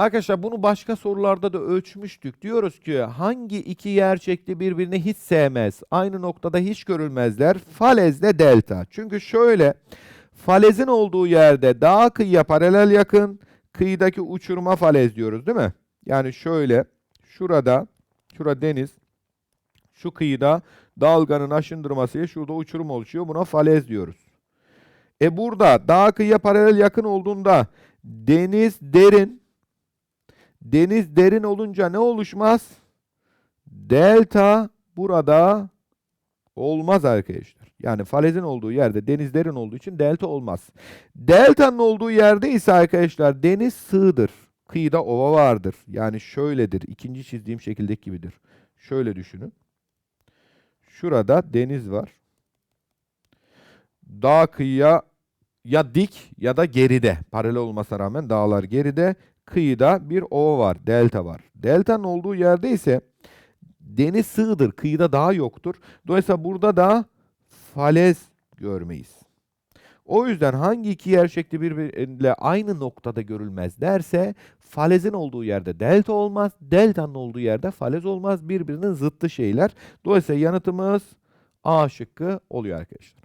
Arkadaşlar bunu başka sorularda da ölçmüştük. Diyoruz ki hangi iki yer şekli birbirini hiç sevmez? Aynı noktada hiç görülmezler. Falezle delta. Çünkü şöyle falezin olduğu yerde daha kıyıya paralel yakın, kıyıdaki uçuruma falez diyoruz değil mi? Yani şöyle şurada, şurada deniz, şu kıyıda dalganın aşındırmasıyla şurada uçurum oluşuyor. Buna falez diyoruz. E burada dağ kıyıya paralel yakın olduğunda deniz derin. Deniz derin olunca ne oluşmaz? Delta burada olmaz arkadaşlar. Yani falezin olduğu yerde deniz derin olduğu için delta olmaz. Delta'nın olduğu yerde ise arkadaşlar deniz sığdır. Kıyıda ova vardır. Yani şöyledir. İkinci çizdiğim şekildeki gibidir. Şöyle düşünün. Şurada deniz var. Dağ kıyıya ya dik ya da geride. Paralel olmasına rağmen dağlar geride. Kıyıda bir ova var. Delta var. Delta'nın olduğu yerde ise deniz sığdır. Kıyıda dağ yoktur. Dolayısıyla burada da falez görmeyiz. O yüzden hangi iki yer şekli birbiriyle aynı noktada görülmez derse falezin olduğu yerde delta olmaz, delta'nın olduğu yerde falez olmaz. Birbirinin zıttı şeyler. Dolayısıyla yanıtımız A şıkkı oluyor arkadaşlar.